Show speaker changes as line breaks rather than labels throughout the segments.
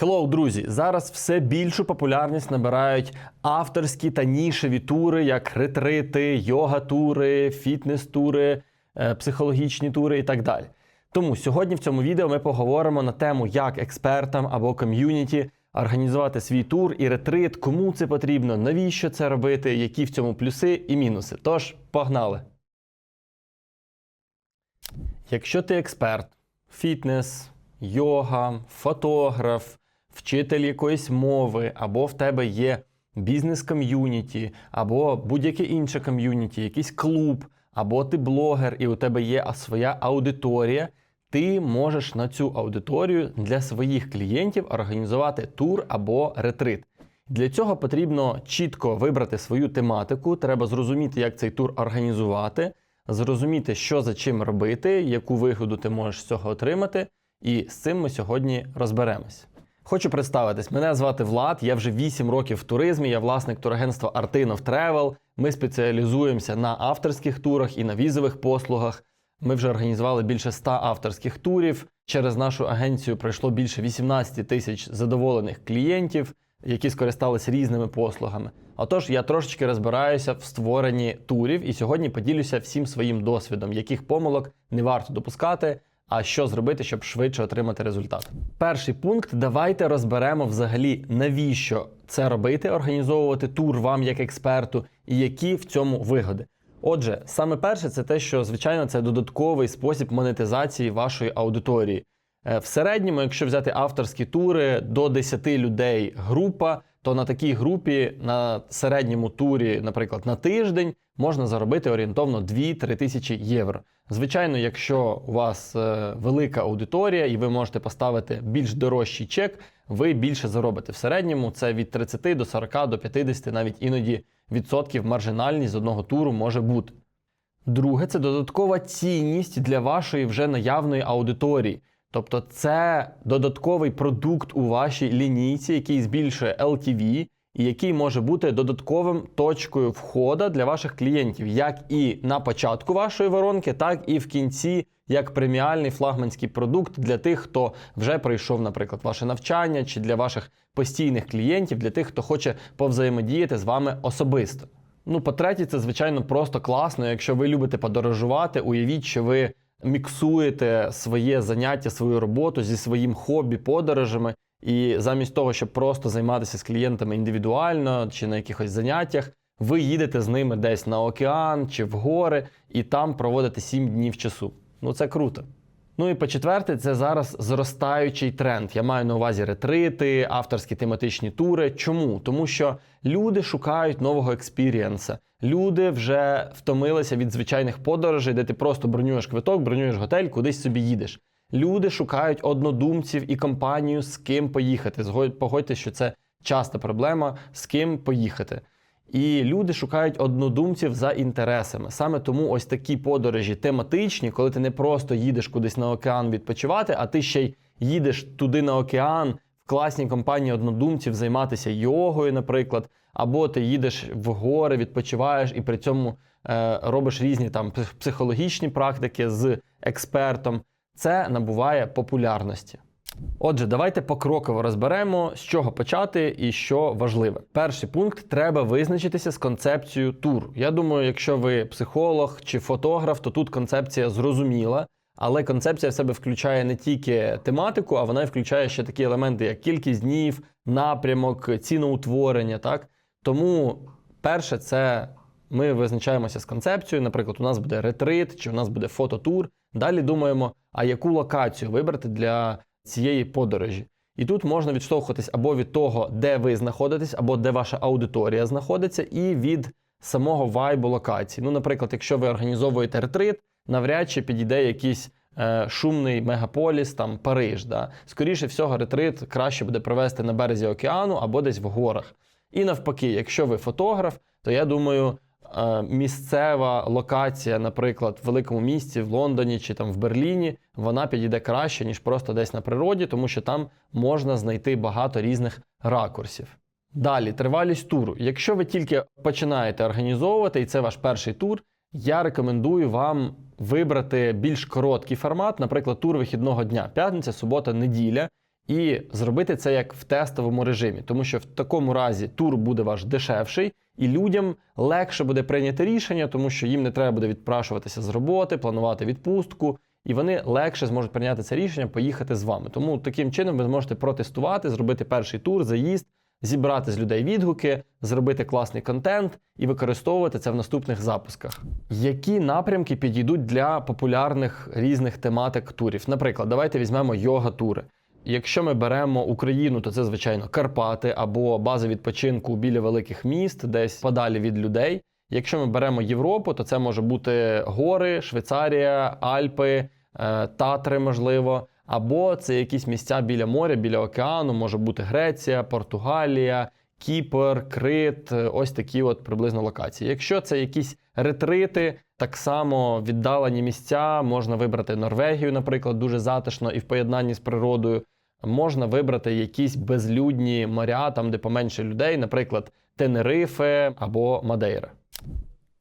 Hello, друзі! Зараз все більшу популярність набирають авторські та нішеві тури, як ретрити, йога-тури, фітнес-тури, е, психологічні тури і так далі. Тому сьогодні в цьому відео ми поговоримо на тему, як експертам або ком'юніті організувати свій тур і ретрит, кому це потрібно, навіщо це робити, які в цьому плюси і мінуси. Тож, погнали! Якщо ти експерт, фітнес, йога, фотограф, вчитель якоїсь мови, або в тебе є бізнес-ком'юніті, або будь-яке інше ком'юніті, якийсь клуб, або ти блогер, і у тебе є своя аудиторія, ти можеш на цю аудиторію для своїх клієнтів організувати тур або ретрит. Для цього потрібно чітко вибрати свою тематику, треба зрозуміти, як цей тур організувати, зрозуміти, що за чим робити, яку вигоду ти можеш з цього отримати. І з цим ми сьогодні розберемось. Хочу представитись. Мене звати Влад. Я вже 8 років в туризмі. Я власник турагентства Artinov Travel. Ми спеціалізуємося на авторських турах і на візових послугах. Ми вже організували більше 100 авторських турів. Через нашу агенцію пройшло більше 18 тисяч задоволених клієнтів, які скористалися різними послугами. Отож, я трошечки розбираюся в створенні турів і сьогодні поділюся всім своїм досвідом, яких помилок не варто допускати, а що зробити, щоб швидше отримати результат. Перший пункт: давайте розберемо взагалі, навіщо це робити, організовувати тур вам як експерту, і які в цьому вигоди. Отже, саме перше, це те, що звичайно це додатковий спосіб монетизації вашої аудиторії. Е, В середньому, якщо взяти авторські тури до 10 людей група, то на такій групі на середньому турі, наприклад, на тиждень можна заробити орієнтовно 2-3 тисячі євро. Звичайно, якщо у вас е, велика аудиторія і ви можете поставити більш дорожчий чек, ви більше заробите. В середньому це від 30 до 40 до 50, навіть іноді відсотків маржинальність з одного туру може бути. Друге, це додаткова цінність для вашої вже наявної аудиторії. Тобто це додатковий продукт у вашій лінійці, який збільшує LTV і який може бути додатковим точкою входу для ваших клієнтів, як і на початку вашої воронки, так і в кінці, як преміальний флагманський продукт для тих, хто вже пройшов, наприклад, ваше навчання, чи для ваших постійних клієнтів, для тих, хто хоче повзаємодіяти з вами особисто. Ну, по-третє, це звичайно просто класно. Якщо ви любите подорожувати, уявіть, що ви міксуєте своє заняття, свою роботу зі своїм хобі, подорожами, і замість того, щоб просто займатися з клієнтами індивідуально чи на якихось заняттях, ви їдете з ними десь на океан чи в гори, і там проводите 7 днів часу. Ну це круто. Ну і по-четверте, це зараз зростаючий тренд. Я маю на увазі ретрити, авторські тематичні тури. Чому? Тому що люди шукають нового експірієнса. Люди вже втомилися від звичайних подорожей, де ти просто бронюєш квиток, бронюєш готель, кудись собі їдеш. Люди шукають однодумців і компанію, з ким поїхати. Погодьте, що це часта проблема, з ким поїхати. І люди шукають однодумців за інтересами. Саме тому ось такі подорожі тематичні, коли ти не просто їдеш кудись на океан відпочивати, а ти ще й їдеш туди на океан в класній компанії однодумців займатися йогою, наприклад, або ти їдеш в гори, відпочиваєш і при цьому е, робиш різні там психологічні практики з експертом. Це набуває популярності. Отже, давайте покроково розберемо, з чого почати і що важливе. Перший пункт треба визначитися з концепцією туру. Я думаю, якщо ви психолог чи фотограф, то тут концепція зрозуміла. Але концепція в себе включає не тільки тематику, а вона включає ще такі елементи, як кількість днів, напрямок, ціноутворення. Так? Тому перше, це ми визначаємося з концепцією. Наприклад, у нас буде ретрит чи у нас буде фототур. Далі думаємо, а яку локацію вибрати для цієї подорожі. І тут можна відштовхуватись або від того, де ви знаходитесь, або де ваша аудиторія знаходиться, і від самого вайбу локації. Ну, наприклад, якщо ви організовуєте ретрит, навряд чи підійде якийсь е, шумний мегаполіс, там Париж. Да? Скоріше всього, ретрит краще буде провести на березі океану або десь в горах. І навпаки, якщо ви фотограф, то я думаю, місцева локація, наприклад, в великому місті, в Лондоні чи там в Берліні, вона підійде краще, ніж просто десь на природі, тому що там можна знайти багато різних ракурсів. Далі, тривалість туру. Якщо ви тільки починаєте організовувати, і це ваш перший тур, я рекомендую вам вибрати більш короткий формат, наприклад, тур вихідного дня, п'ятниця, субота, неділя. І зробити це як в тестовому режимі, тому що в такому разі тур буде ваш дешевший, і людям легше буде прийняти рішення, тому що їм не треба буде відпрашуватися з роботи, планувати відпустку, і вони легше зможуть прийняти це рішення, поїхати з вами. Тому таким чином ви зможете протестувати, зробити перший тур, заїзд, зібрати з людей відгуки, зробити класний контент і використовувати це в наступних запусках. Які напрямки підійдуть для популярних різних тематик турів? Наприклад, давайте візьмемо йога-тури. Якщо ми беремо Україну, то це звичайно Карпати або бази відпочинку біля великих міст, десь подалі від людей. Якщо ми беремо Європу, то це може бути гори, Швейцарія, Альпи, е, Татри, можливо, або це якісь місця біля моря, біля океану, може бути Греція, Португалія, Кіпр, Крит, е, ось такі от приблизно локації. Якщо це якісь ретрити, так само віддалені місця, можна вибрати Норвегію, наприклад, дуже затишно і в поєднанні з природою. Можна вибрати якісь безлюдні моря, там де поменше людей, наприклад, Тенерифе або Мадейра.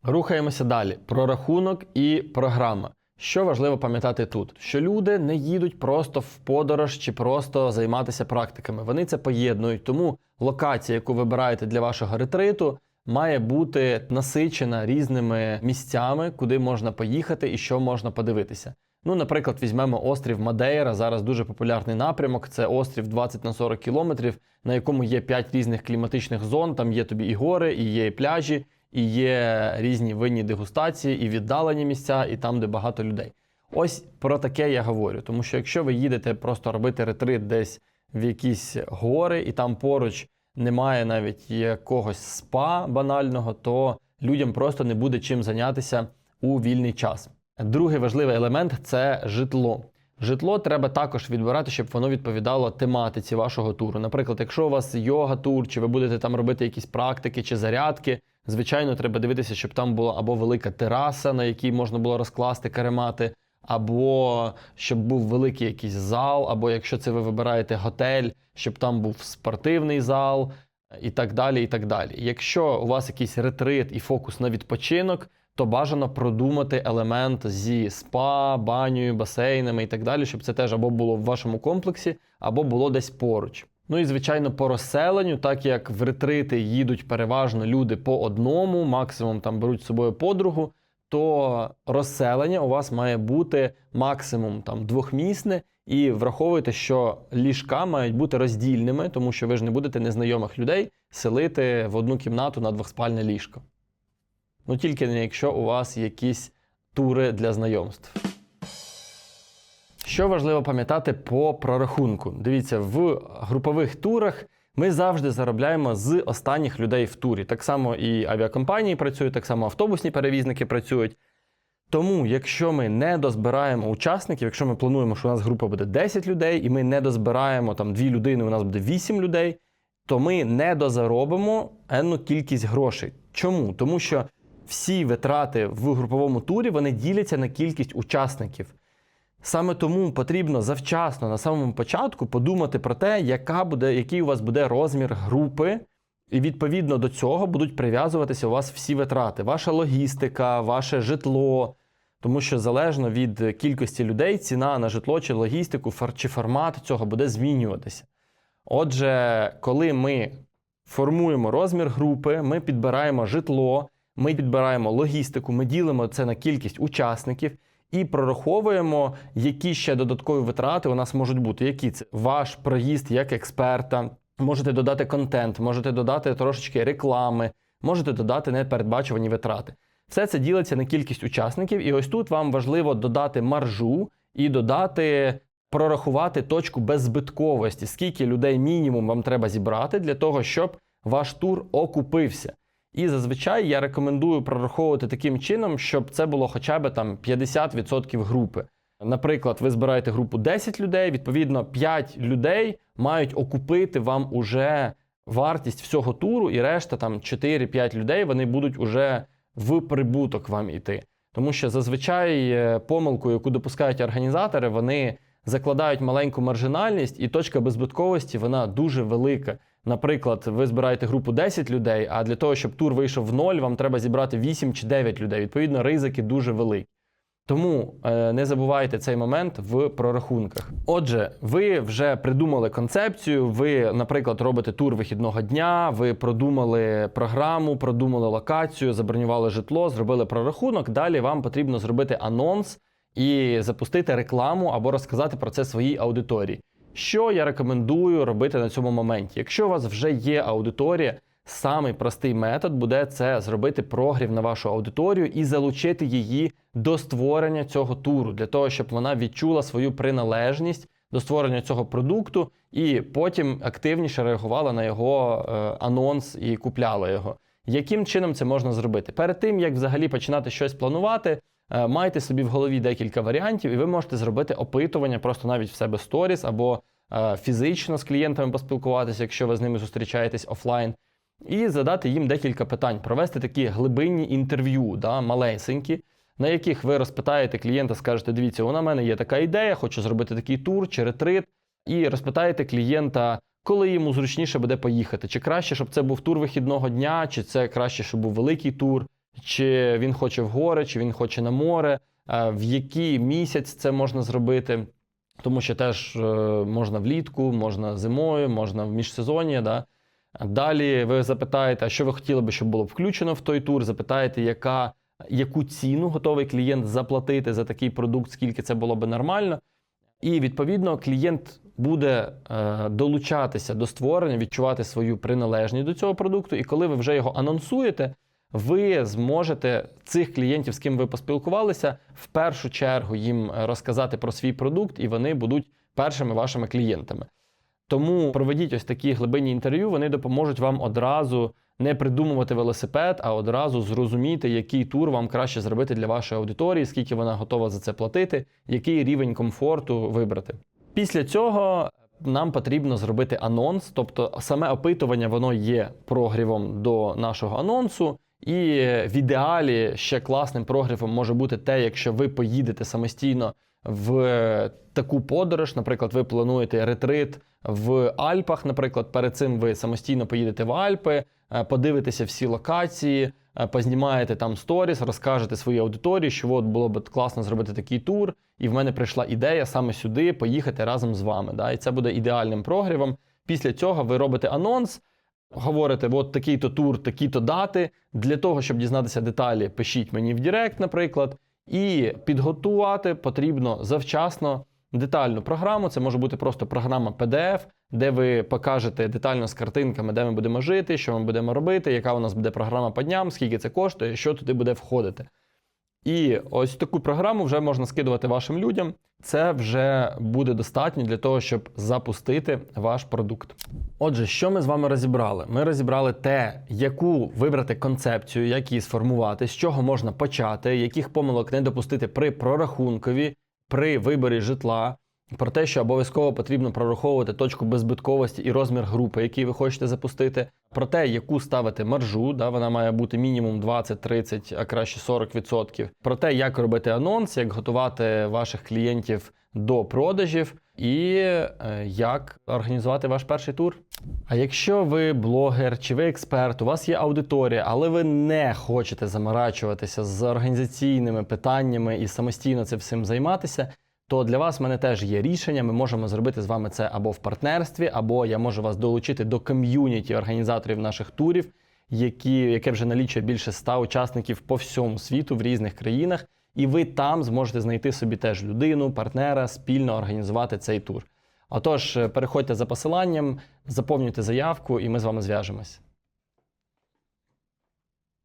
Рухаємося далі. Прорахунок і програма. Що важливо пам'ятати тут? Що люди не їдуть просто в подорож чи просто займатися практиками. Вони це поєднують. Тому локація, яку вибираєте для вашого ретриту, має бути насичена різними місцями, куди можна поїхати і що можна подивитися. Ну, наприклад, візьмемо острів Мадейра. Зараз дуже популярний напрямок. Це острів 20 на 40 кілометрів, на якому є 5 різних кліматичних зон. Там є тобі і гори, і є і пляжі, і є різні винні дегустації, і віддалені місця, і там, де багато людей. Ось про таке я говорю. Тому що якщо ви їдете просто робити ретрит десь в якісь гори, і там поруч немає навіть якогось спа банального, то людям просто не буде чим зайнятися у вільний час. Другий важливий елемент це житло. Житло треба також відбирати, щоб воно відповідало тематиці вашого туру. Наприклад, якщо у вас йога-тур, чи ви будете там робити якісь практики чи зарядки, звичайно, треба дивитися, щоб там була або велика тераса, на якій можна було розкласти каремати, або щоб був великий якийсь зал, або якщо це ви вибираєте готель, щоб там був спортивний зал, і так далі. і так далі. Якщо у вас якийсь ретрит і фокус на відпочинок, то бажано продумати елемент зі спа, банею, басейнами і так далі, щоб це теж або було в вашому комплексі, або було десь поруч. Ну і звичайно, по розселенню, так як в ретрити їдуть переважно люди по одному, максимум там беруть з собою подругу, то розселення у вас має бути максимум там двохмісне, і враховуйте, що ліжка мають бути роздільними, тому що ви ж не будете незнайомих людей селити в одну кімнату на двохспальне ліжко. Ну тільки не якщо у вас якісь тури для знайомств. Що важливо пам'ятати по прорахунку? Дивіться, в групових турах ми завжди заробляємо з останніх людей в турі. Так само і авіакомпанії працюють, так само автобусні перевізники працюють. Тому, якщо ми не дозбираємо учасників, якщо ми плануємо, що у нас група буде 10 людей, і ми не дозбираємо там 2 людини, у нас буде 8 людей, то ми не дозаробимо енну кількість грошей. Чому? Тому що всі витрати в груповому турі вони діляться на кількість учасників. Саме тому потрібно завчасно на самому початку подумати про те, яка буде, який у вас буде розмір групи, і відповідно до цього будуть прив'язуватися у вас всі витрати, ваша логістика, ваше житло. Тому що залежно від кількості людей, ціна на житло чи логістику чи формат цього буде змінюватися. Отже, коли ми формуємо розмір групи, ми підбираємо житло, ми підбираємо логістику, ми ділимо це на кількість учасників і прораховуємо, які ще додаткові витрати у нас можуть бути. Які це ваш проїзд як експерта, можете додати контент, можете додати трошечки реклами, можете додати непередбачувані витрати. Все це ділиться на кількість учасників, і ось тут вам важливо додати маржу і додати. Прорахувати точку беззбитковості, скільки людей мінімум вам треба зібрати для того, щоб ваш тур окупився. І зазвичай я рекомендую прораховувати таким чином, щоб це було хоча б там 50% групи. Наприклад, ви збираєте групу 10 людей, відповідно, 5 людей мають окупити вам уже вартість всього туру, і решта там 4-5 людей вони будуть уже в прибуток вам іти. Тому що зазвичай е, помилку, яку допускають організатори, вони закладають маленьку маржинальність, і точка беззбитковості вона дуже велика. Наприклад, ви збираєте групу 10 людей, а для того, щоб тур вийшов в ноль, вам треба зібрати 8 чи 9 людей. Відповідно, ризики дуже великі. Тому е, не забувайте цей момент в прорахунках. Отже, ви вже придумали концепцію. Ви, наприклад, робите тур вихідного дня, ви продумали програму, продумали локацію, забронювали житло, зробили прорахунок. Далі вам потрібно зробити анонс і запустити рекламу або розказати про це своїй аудиторії. Що я рекомендую робити на цьому моменті? Якщо у вас вже є аудиторія, самий простий метод буде це зробити прогрів на вашу аудиторію і залучити її до створення цього туру, для того, щоб вона відчула свою приналежність до створення цього продукту і потім активніше реагувала на його е, анонс і купляла його. Яким чином це можна зробити? Перед тим як взагалі починати щось планувати, майте собі в голові декілька варіантів, і ви можете зробити опитування просто навіть в себе сторіс або е, фізично з клієнтами поспілкуватися, якщо ви з ними зустрічаєтесь офлайн, і задати їм декілька питань, провести такі глибинні інтерв'ю, да, малесенькі, на яких ви розпитаєте клієнта, скажете, дивіться, у мене є така ідея, хочу зробити такий тур чи ретрит, і розпитаєте клієнта, коли йому зручніше буде поїхати. Чи краще, щоб це був тур вихідного дня, чи це краще, щоб був великий тур, чи він хоче в гори, чи він хоче на море, е, в який місяць це можна зробити. Тому що теж е, можна влітку, можна зимою, можна в міжсезоння. Да? Далі ви запитаєте, а що ви хотіли би, щоб було включено в той тур, запитаєте, яка, яку ціну готовий клієнт заплатити за такий продукт, скільки це було би нормально. І відповідно клієнт буде е, долучатися до створення, відчувати свою приналежність до цього продукту. І коли ви вже його анонсуєте, ви зможете цих клієнтів, з ким ви поспілкувалися, в першу чергу їм розказати про свій продукт, і вони будуть першими вашими клієнтами. Тому проведіть ось такі глибинні інтерв'ю, вони допоможуть вам одразу не придумувати велосипед, а одразу зрозуміти, який тур вам краще зробити для вашої аудиторії, скільки вона готова за це платити, який рівень комфорту вибрати. Після цього нам потрібно зробити анонс, тобто саме опитування воно є прогрівом до нашого анонсу. І в ідеалі ще класним прогрівом може бути те, якщо ви поїдете самостійно в таку подорож. Наприклад, ви плануєте ретрит в Альпах. Наприклад, перед цим ви самостійно поїдете в Альпи, е, подивитеся всі локації, е, познімаєте там сторіс, розкажете своїй аудиторії, що от було б класно зробити такий тур, і в мене прийшла ідея саме сюди поїхати разом з вами. Да? І це буде ідеальним прогрівом. Після цього ви робите анонс. Говорите, от такий-то тур, такі-то дати. Для того, щоб дізнатися деталі, пишіть мені в Директ, наприклад. І підготувати потрібно завчасно детальну програму. Це може бути просто програма PDF, де ви покажете детально з картинками, де ми будемо жити, що ми будемо робити, яка у нас буде програма по дням, скільки це коштує, що туди буде входити. І ось таку програму вже можна скидувати вашим людям. Це вже буде достатньо для того, щоб запустити ваш продукт. Отже, що ми з вами розібрали? Ми розібрали те, яку вибрати концепцію, як її сформувати, з чого можна почати, яких помилок не допустити при прорахункові, при виборі житла. Про те, що обов'язково потрібно прораховувати точку беззбитковості і розмір групи, який ви хочете запустити, про те, яку ставити маржу, да, вона має бути мінімум 20-30, а краще 40%. Про те, як робити анонс, як готувати ваших клієнтів до продажів, і е, як організувати ваш перший тур. А якщо ви блогер чи ви експерт, у вас є аудиторія, але ви не хочете заморачуватися з організаційними питаннями і самостійно цим займатися то для вас в мене теж є рішення. Ми можемо зробити з вами це або в партнерстві, або я можу вас долучити до ком'юніті організаторів наших турів, які, яке вже налічує більше ста учасників по всьому світу в різних країнах. І ви там зможете знайти собі теж людину, партнера, спільно організувати цей тур. Отож, переходьте за посиланням, заповнюйте заявку, і ми з вами зв'яжемось.